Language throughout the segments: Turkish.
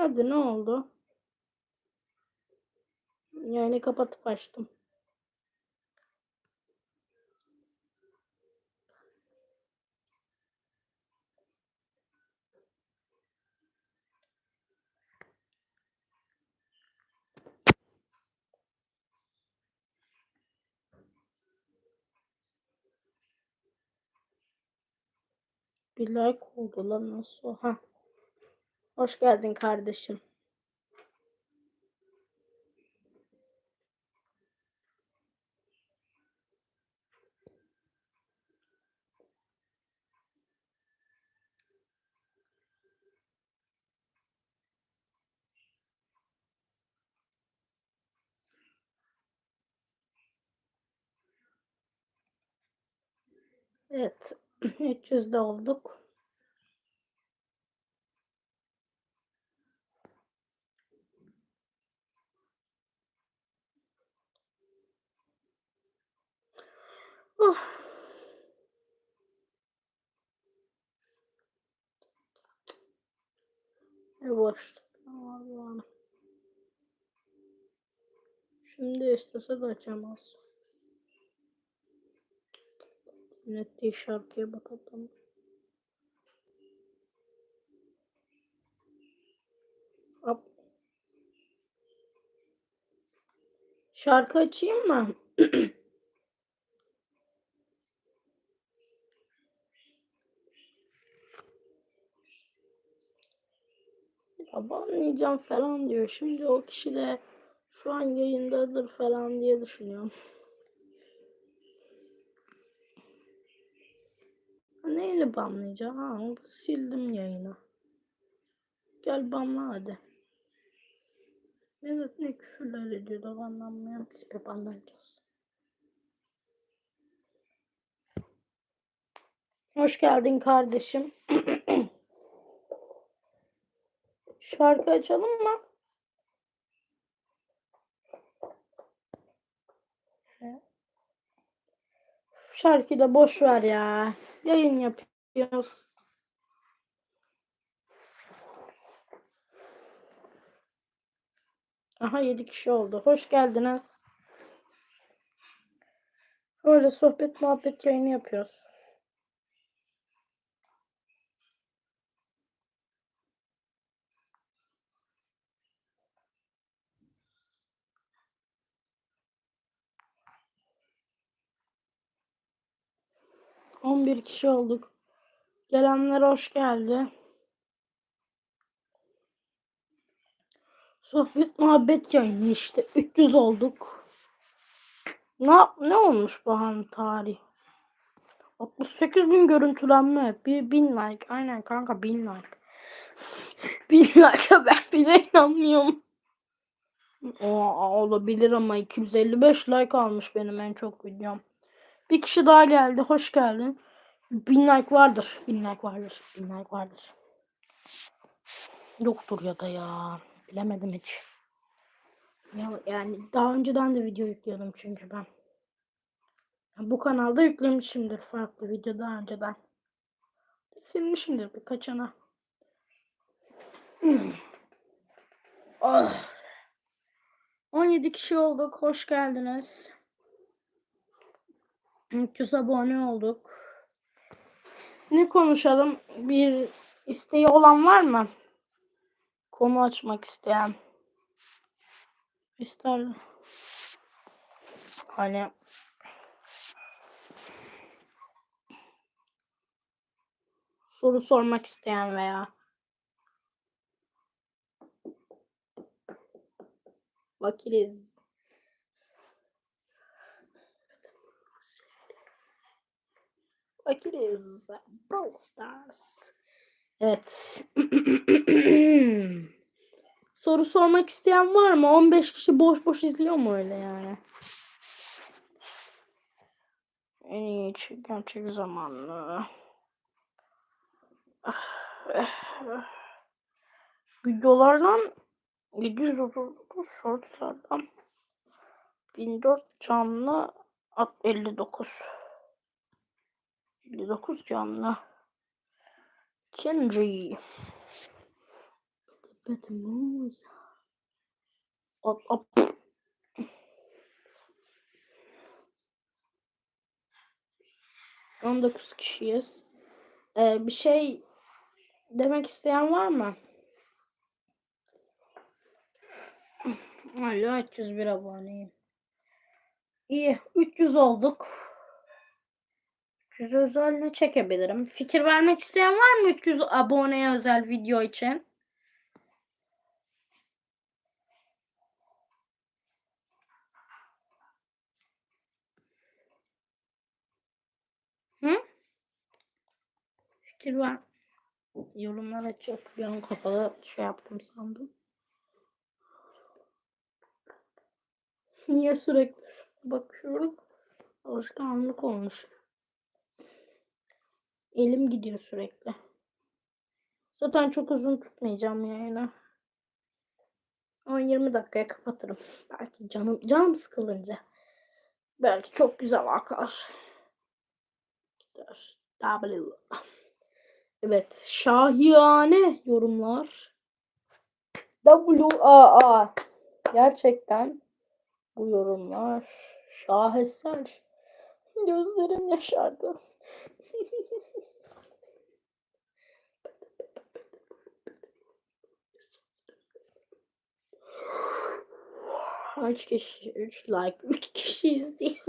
Hadi ne oldu? Yani kapatıp açtım. Bir like oldu lan nasıl? Ha. Hoş geldin kardeşim. Evet. 300'de olduk. Oh. Şimdi istese de açamaz. Dinlettiği şarkıya bakalım. Hop. Şarkı açayım mı? ya banlayacağım falan diyor. Şimdi o kişi de şu an yayındadır falan diye düşünüyorum. Neyle banlayacağım? Ha, sildim yayını. Gel banla hadi. Evet ne küfürler ediyor da banlanmayan biz bir banlanacağız. Hoş geldin kardeşim. Şarkı açalım mı? Şarkıyı da boş ver ya. Yayın yapıyoruz. Aha 7 kişi oldu. Hoş geldiniz. Öyle sohbet muhabbet yayını yapıyoruz. On bir kişi olduk. Gelenler hoş geldi. Sohbet muhabbet yayını işte. 300 olduk. Ne, ne olmuş bu an tarih? 68 bin görüntülenme. Bir bin like. Aynen kanka bin like. bin like'a ben bile inanmıyorum. O olabilir ama 255 like almış benim en çok videom. Bir kişi daha geldi. Hoş geldin. Bin like vardır. Bin like vardır. Bin like vardır. Yoktur ya da ya. Bilemedim hiç. Ya, yani daha önceden de video yüklüyordum çünkü ben. Bu kanalda yüklemişimdir farklı video daha önceden. Silmişimdir birkaçına. Hmm. Oh. 17 kişi olduk. Hoş geldiniz. 300 abone olduk. Ne konuşalım? Bir isteği olan var mı? Konu açmak isteyen. İster hani soru sormak isteyen veya fakiriz. Fakiriz. Brawl Stars. Evet. Soru sormak isteyen var mı? 15 kişi boş boş izliyor mu öyle yani? En iyi gerçek zamanlı. Videolardan 739 shortslardan 1004 canlı 59 59 canlı Kenji Sohbetimiz. Hop hop. On dokuz kişiyiz. Ee, bir şey demek isteyen var mı? Hala 301 aboneyim. İyi. 300 olduk. 300 özel ne çekebilirim? Fikir vermek isteyen var mı 300 aboneye özel video için? Hı? Fikir var. Yorumlar açık. Bir an kapalı şey yaptım sandım. Niye sürekli bakıyorum? Alışkanlık olmuş. Elim gidiyor sürekli. Zaten çok uzun tutmayacağım yayını. 10-20 dakikaya kapatırım. Belki canım canım sıkılınca. Belki çok güzel akar. Gider. W. Evet. Şahiyane yorumlar. W A A. Gerçekten bu yorumlar şaheser. Gözlerim yaşardı. Kaç kişi? 3 like. 3 kişi izliyor.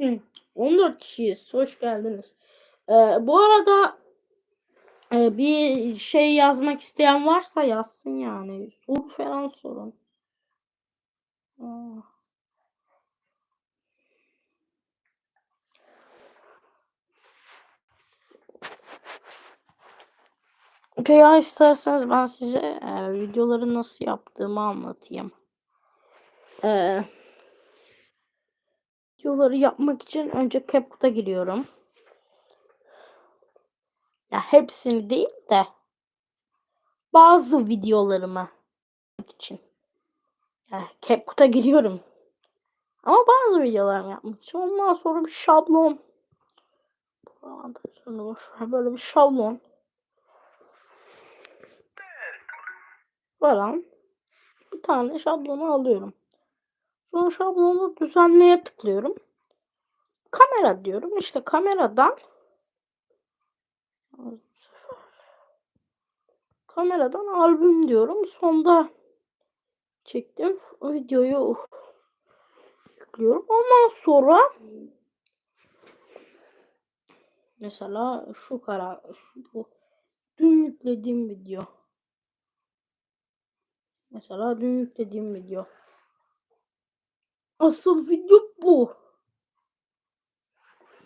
14 kişiyiz. Hoş geldiniz. Ee, bu arada e, bir şey yazmak isteyen varsa yazsın yani. Soru falan sorun. Aa. Veya isterseniz ben size e, videoları nasıl yaptığımı anlatayım. E, videoları yapmak için önce CapCut'a giriyorum. Ya hepsini değil de bazı videolarımı için. Ya CapCut'a giriyorum. Ama bazı videolarımı yapmak için. Ondan sonra bir şablon. Böyle bir şablon. Falan bir tane şablonu alıyorum. Sonra şablonu düzenleye tıklıyorum. Kamera diyorum. İşte kameradan kameradan albüm diyorum. Sonda çektim videoyu yüklüyorum. Ondan sonra mesela şu kara şu bu dün yüklediğim video. Mesela dün yüklediğim video. Asıl video bu.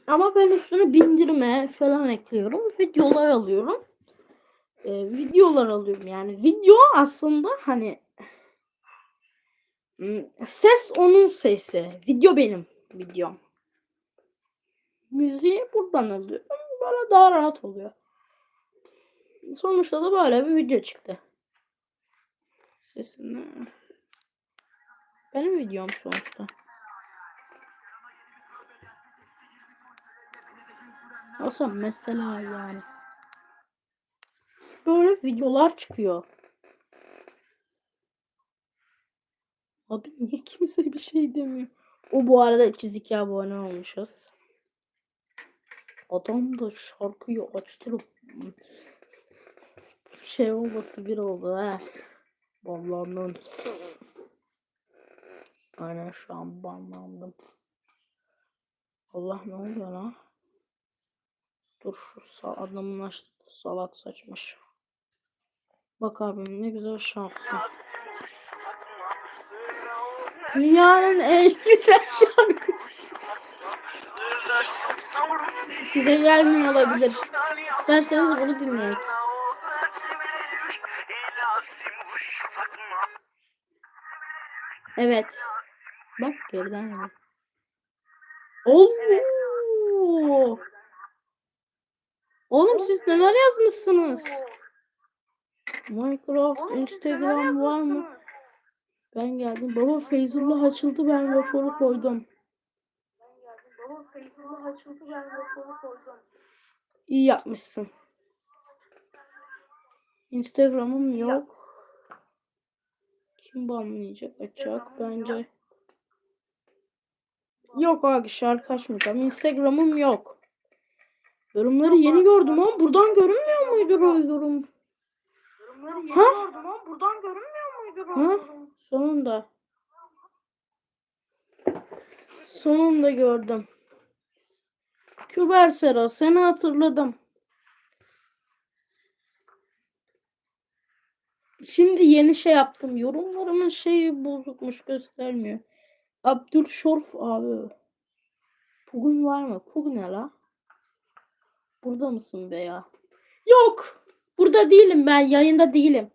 Ama ben üstüne bindirme falan ekliyorum. Videolar alıyorum. Ee, videolar alıyorum yani. Video aslında hani hmm, ses onun sesi. Video benim videom. Müziği buradan alıyorum. Böyle daha rahat oluyor. Sonuçta da böyle bir video çıktı. Sesini. Benim videom sonuçta. Olsa mesela yani. Böyle videolar çıkıyor. Abi niye kimse bir şey demiyor? O bu arada 302 abone olmuşuz. Adam da şarkıyı açtırıp şey olması bir oldu ha. Banlandım. Aynen şu an banlandım. Allah ne oluyor lan? Dur şu adamın açtı salak saçmış. Bak abim ne güzel şarkı. Dünyanın en güzel şarkısı. Size gelmiyor olabilir. İsterseniz bunu dinleyin. Evet. Bak geriden geliyor. Oo. Oğlum siz neler yazmışsınız? Minecraft, Instagram var mı? Ben geldim. Baba Feyzullah açıldı ben raporu koydum. Baba Feyzullah açıldı ben raporu koydum. İyi yapmışsın. Instagram'ım yok. Kim banlayacak? Açacak bence. Yok abi şarkı açmayacağım. Instagram'ım yok. Yorumları yeni gördüm ama buradan görünmüyor muydu o yorum? Ha? Buradan görünmüyor muydu? Ha? Sonunda. Sonunda gördüm. Küber Sera seni hatırladım. Şimdi yeni şey yaptım. Yorumlarımın şeyi bozukmuş göstermiyor. Abdülşorf abi. Bugün var mı? Bugün ne la? Burada mısın be ya? Yok. Burada değilim ben. Yayında değilim.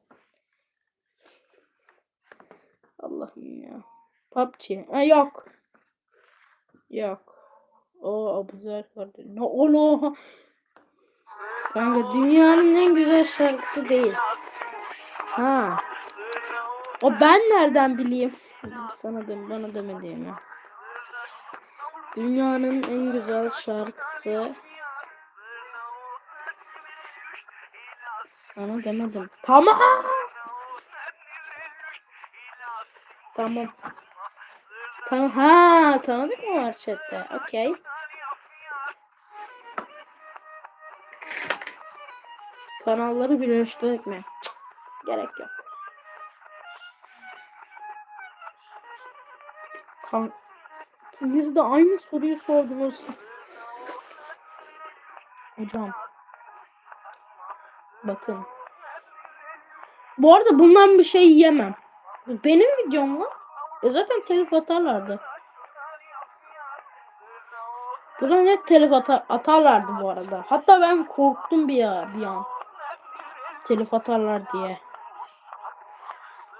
Allah'ım ya. PUBG. Ha, yok. Yok. O Abuzer kardeş. Ne onu? Kanka dünyanın en güzel şarkısı değil. Ha. O ben nereden bileyim? Sana dem bana demediğimi. Dünyanın en güzel şarkısı. Sana demedim. Tamam. Tamam. Tan ha tanıdık mı var chatte? Okey. Kanalları birleştirmek mi? Gerek yok. Kan İkiniz de aynı soruyu sordunuz. Hocam. Bakın. Bu arada bundan bir şey yemem. Benim videom lan. E zaten telif atarlardı. Buna net telif ata- atarlardı bu arada. Hatta ben korktum bir ya bir an. Telif atarlar diye.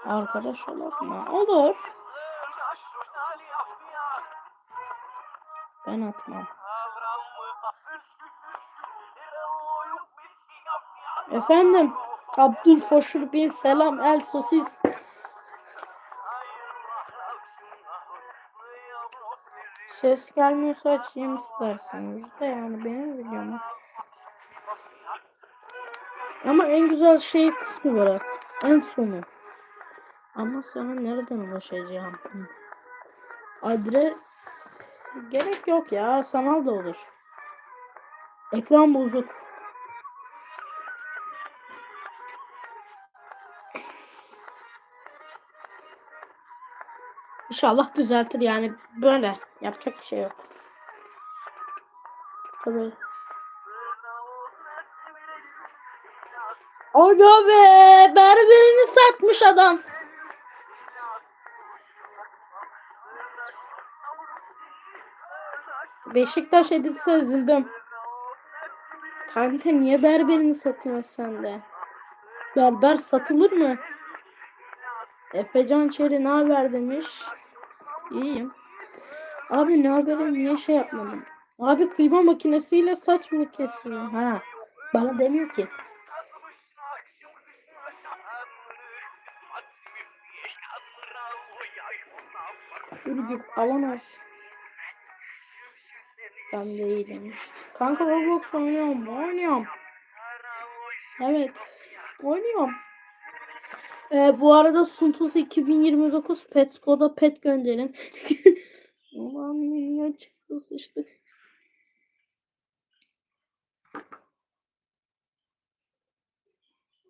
Arkadaş olur mu? Olur. Ben atmam. Efendim. Abdülfoşur bin selam el sosis. Ses gelmiyorsa açayım isterseniz de yani benim videomu. Ama en güzel şey kısmı var. En sonu. Ama sana nereden ulaşacağım? Adres gerek yok ya. Sanal da olur. Ekran bozuk. İnşallah düzeltir yani böyle yapacak bir şey yok. Tabii. Aga be berberini satmış adam. Beşiktaş edilse üzüldüm. Kanka niye berberini satıyorsun sen de? Berber satılır mı? Efecan Çeri ne haber demiş. İyiyim. Abi ne haber niye şey yapmadın? Abi kıyma makinesiyle saç mı kesiyor? Ha. Bana demiyor ki. Ürgüp alan olsun. Ben de iyiyim. Kanka Roblox oynuyorum. Oynuyorum. Evet. Oynuyorum. Ee, bu arada Suntus 2029 Petsco'da pet gönderin. Ulan milyon çıktı sıçtı.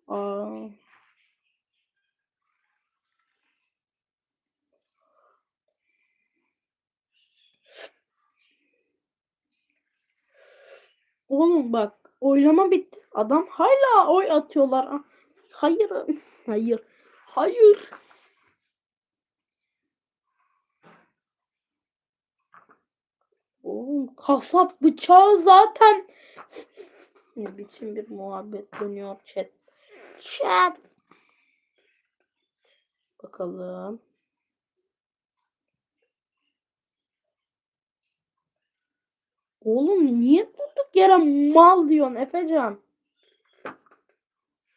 Aa. Oğlum bak oylama bitti. Adam hala oy atıyorlar. Ah, Hayır. Hayır. Hayır. Oğlum kasap bıçağı zaten ne biçim bir muhabbet dönüyor chat. Chat. Bakalım. Oğlum niye durduk yere mal diyorsun Efecan?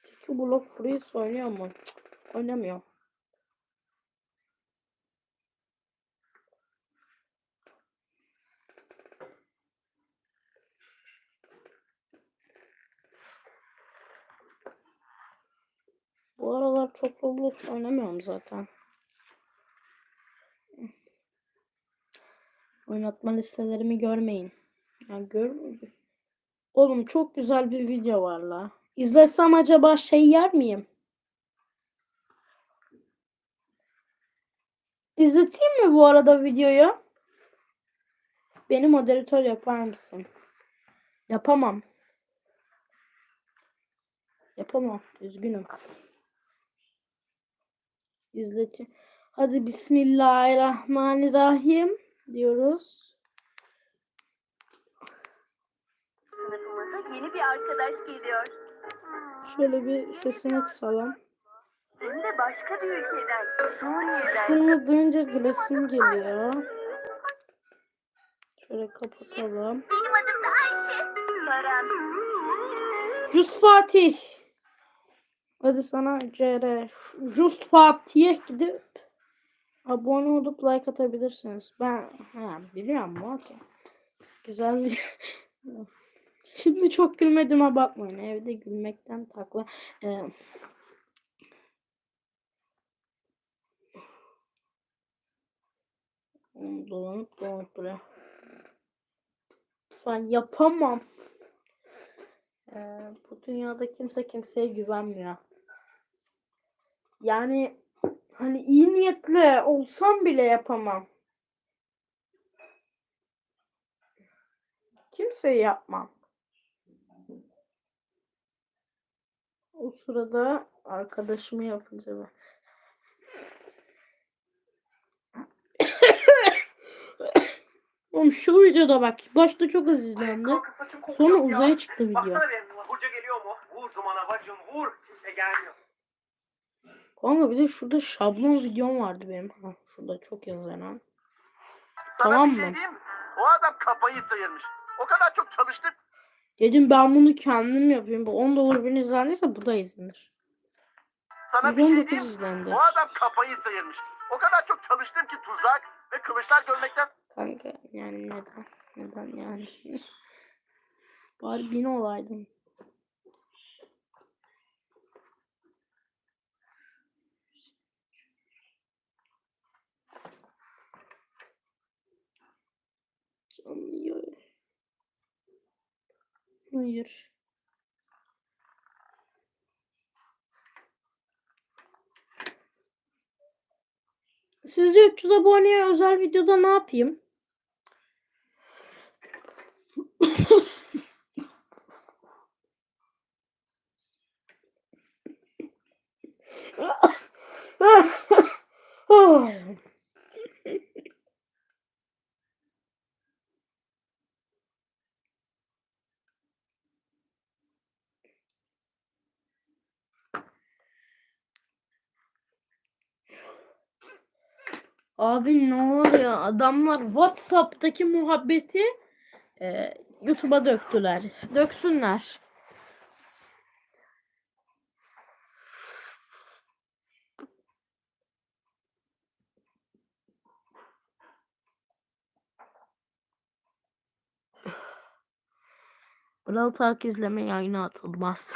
Çünkü Block Freeze oynuyor mu? Oynamıyor. çok Roblox oynamıyorum zaten. Oynatma listelerimi görmeyin. Yani gör Oğlum çok güzel bir video var la. İzlesem acaba şey yer miyim? İzleteyim mi bu arada videoyu? Beni moderatör yapar mısın? Yapamam. Yapamam. Üzgünüm. İzleti. Hadi Bismillahirrahmanirrahim diyoruz. Yeni bir arkadaş geliyor. Şöyle bir sesini kısalım. Hem de başka bir ülkeden. Suriye'den. Şunu duyunca gülesim geliyor. Şöyle kapatalım. Benim adım da Ayşe. Baran. Just Fatih. Hadi sana CR. Just Fatih'e gidip abone olup like atabilirsiniz. Ben ha, biliyorum bu okey. Güzel bir- Şimdi çok gülmediğime bakmayın. Evde gülmekten takla. Ee, Dolanıp dolanıp buraya. Lütfen yapamam. Ee, bu dünyada kimse kimseye güvenmiyor. Yani hani iyi niyetli olsam bile yapamam. Kimseye yapmam. O sırada arkadaşımı yapınca ben. Oğlum şu videoda bak başta çok az izlendi. Sonra ya. uzaya çıktı video. Hoca geliyor mu? Vur dumana bacım vur. Kimse gelmiyor. Kanka bir de şurada şablon videom vardı benim. Ha, şurada çok yazan. Sana Tamam bir şey mı? diyeyim? O adam kafayı sıyırmış. O kadar çok çalıştık. Dedim ben bunu kendim yapayım. Bu 10 dolar bin izlendiyse bu da izlenir. Sana bir şey 119 diyeyim izlendi. O adam kafayı sıyırmış. O kadar çok çalıştım ki tuzak ve kılıçlar görmekten Kanka yani neden? Neden yani? Bari bin olaydın. Canlıyor. Hayır. Sizce 300 aboneye özel videoda ne yapayım? Abi ne oluyor? Adamlar WhatsApp'taki muhabbeti e, YouTube'a döktüler. Döksünler. Brawl Talk izleme yayına atılmaz.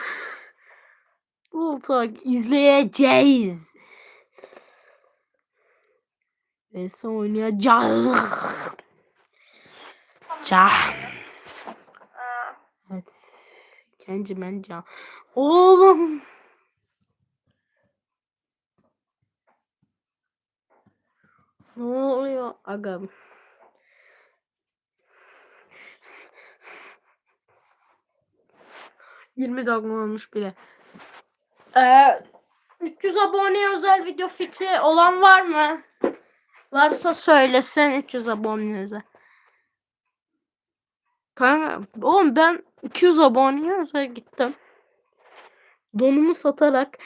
Brawl Talk izleyeceğiz. Neyse oynayacağız. Can. Evet. Kenci ben can. Oğlum. Ne oluyor agam? Yirmi dakika olmuş bile. Ee, 300 aboneye özel video fikri olan var mı? Varsa söylesin 300 abonenize. Kanka oğlum ben 200 aboneye özel gittim. Donumu satarak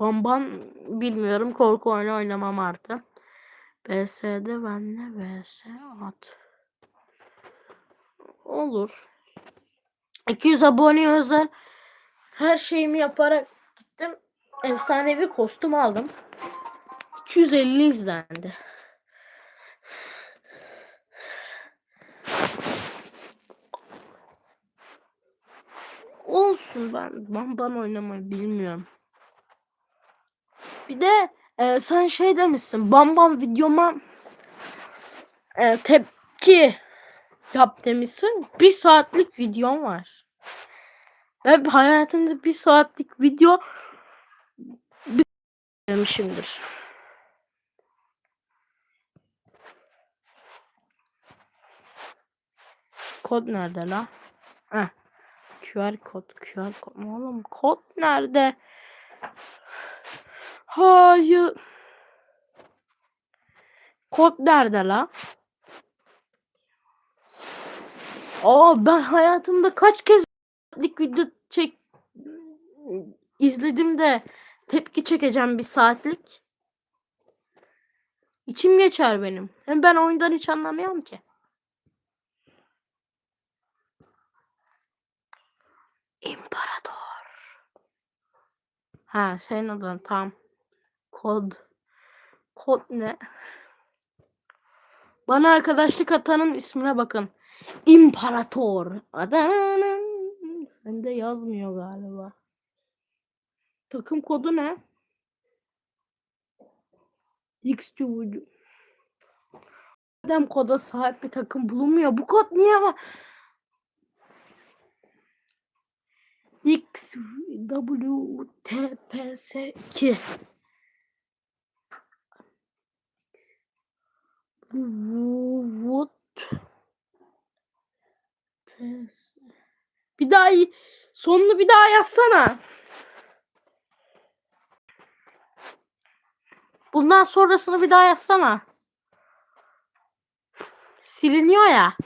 bamban bilmiyorum korku oyunu oynamam artık. BS'de benle BS at. Olur. 200 aboneye özel her şeyimi yaparak gittim. Efsanevi kostüm aldım. 250 izlendi. Olsun ben ben oynamayı bilmiyorum. Bir de e, sen şey demişsin. Bam bam videoma e, tepki yap demişsin. Bir saatlik videom var. Ben hayatımda bir saatlik video bir demişimdir. Kod nerede la? Heh. QR kod, QR kod. Oğlum kod nerede? Hayır. Kod nerede la? Aa ben hayatımda kaç kez video çek izledim de tepki çekeceğim bir saatlik. İçim geçer benim. Hem ben oyundan hiç anlamıyorum ki. İmparator. Ha senin adın tam. Kod. Kod ne? Bana arkadaşlık atanın ismine bakın. İmparator. Adanın. Sende yazmıyor galiba. Takım kodu ne? X çubucu. Adam koda sahip bir takım bulunmuyor. Bu kod niye var? XWTPS2 Vot Bir daha sonunu bir daha yazsana. Bundan sonrasını bir daha yazsana. Siliniyor ya.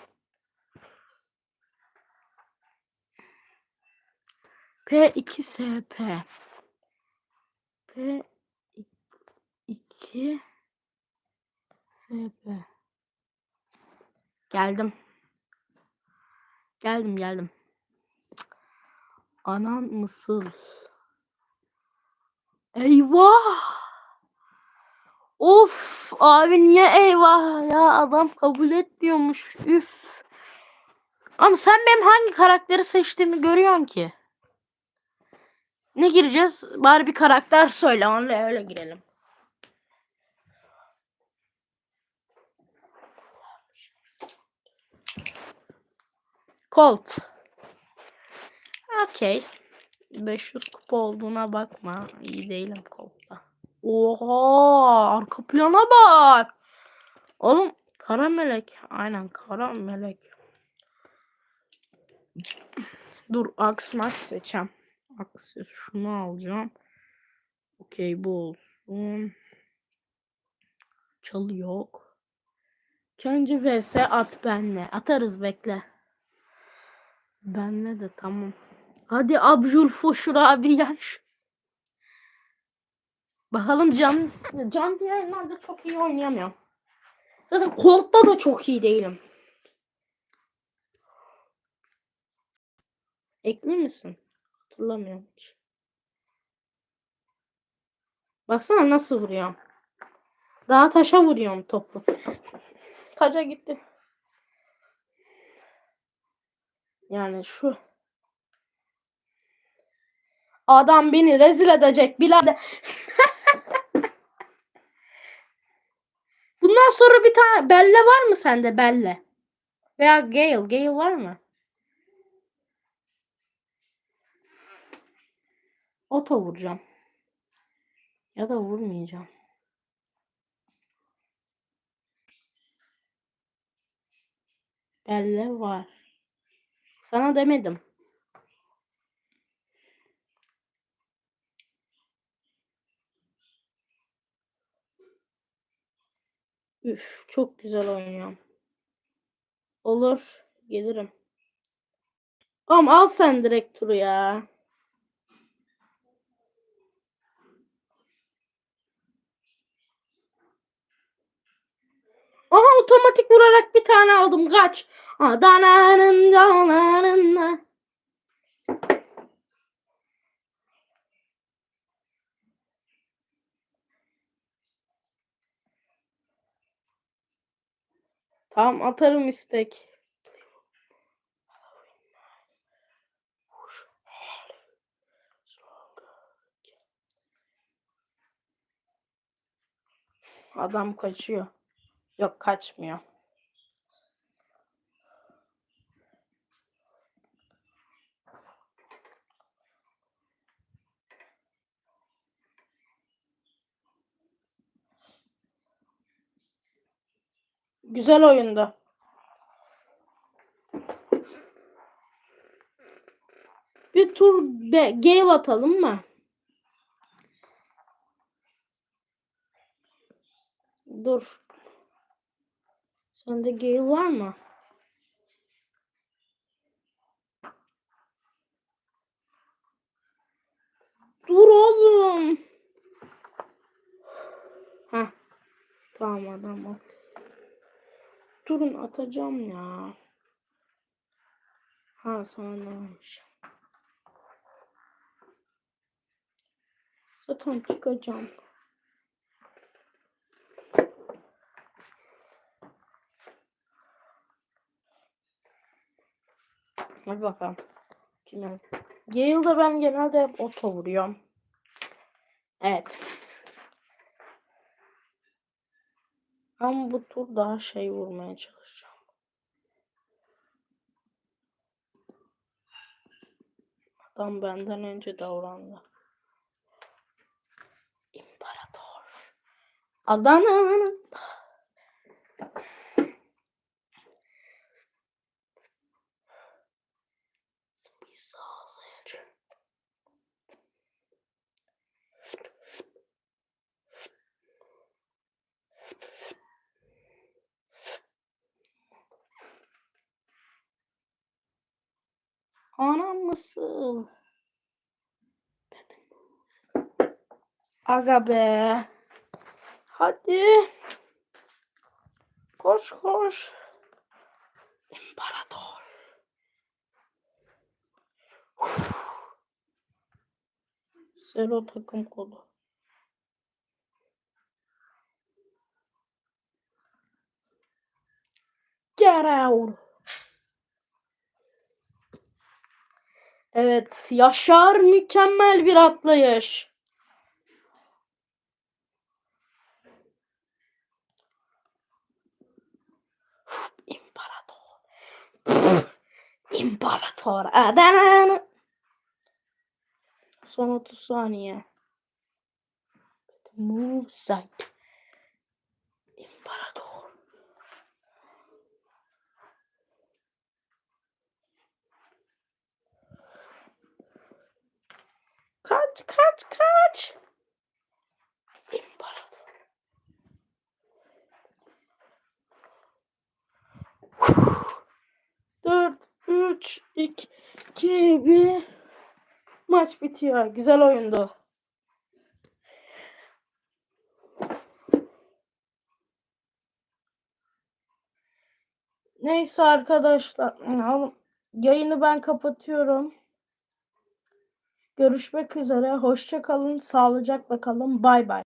P2SP P2 SP Geldim. Geldim geldim. Anan mısıl? Eyvah! Of abi niye eyvah ya adam kabul etmiyormuş üf. Ama sen benim hangi karakteri seçtiğimi görüyorsun ki. Ne gireceğiz? Bari bir karakter söyle onunla öyle girelim. Colt. Okey. 500 kupa olduğuna bakma. İyi değilim Colt'ta. Oha! Arka plana bak. Oğlum kara melek. Aynen kara melek. Dur Axe seçeceğim. Axe şunu alacağım. Okey bu olsun. Çalı yok. Kendi vs at benle. Atarız bekle. Benle de tamam. Hadi Abjul Foşur abi yaş. Bakalım Can Can diğerlerde çok iyi oynayamıyorum. Zaten Colt'ta da çok iyi değilim. Ekli misin? Hatırlamıyorum hiç. Baksana nasıl vuruyorum. Daha taşa vuruyorum topu. Taca gitti. Yani şu. Adam beni rezil edecek birader. Bundan sonra bir tane Belle var mı sende Belle? Veya Gale. Gale var mı? Oto vuracağım. Ya da vurmayacağım. Belle var. Sana demedim. Üf, çok güzel oynuyorum. Olur, gelirim. Ama al sen direkt turu ya. Aha otomatik vurarak bir tane aldım. Kaç. Adana'nın dağlarında. Tamam atarım istek. Adam kaçıyor. Yok kaçmıyor. Güzel oyundu. Bir tur be, Gale atalım mı? Dur. Sende Gale var mı? Dur oğlum. Heh. Tamam adam at. Durun atacağım ya. Ha sana olmuş? Zaten çıkacağım. Hadi bakalım. Kime? Gale'da ben genelde hep oto vuruyorum. Evet. Ama bu tur daha şey vurmaya çalışacağım. Adam benden önce davrandı. İmparator. Adana'nın bir sağlayıcı. Anam nasıl? Aga be. Hadi. Koş koş. İmparator. Zero takım kodu. Get out. Evet, Yaşar mükemmel bir atlayış. İmparator. İmparator. Adana. Son 30 saniye. Move site. İmparator. Kaç kaç kaç. Dört, üç, iki, bir. Maç bitiyor. Güzel oyundu. Neyse arkadaşlar. Yayını ben kapatıyorum. Görüşmek üzere. Hoşça kalın. Sağlıcakla kalın. Bay bay.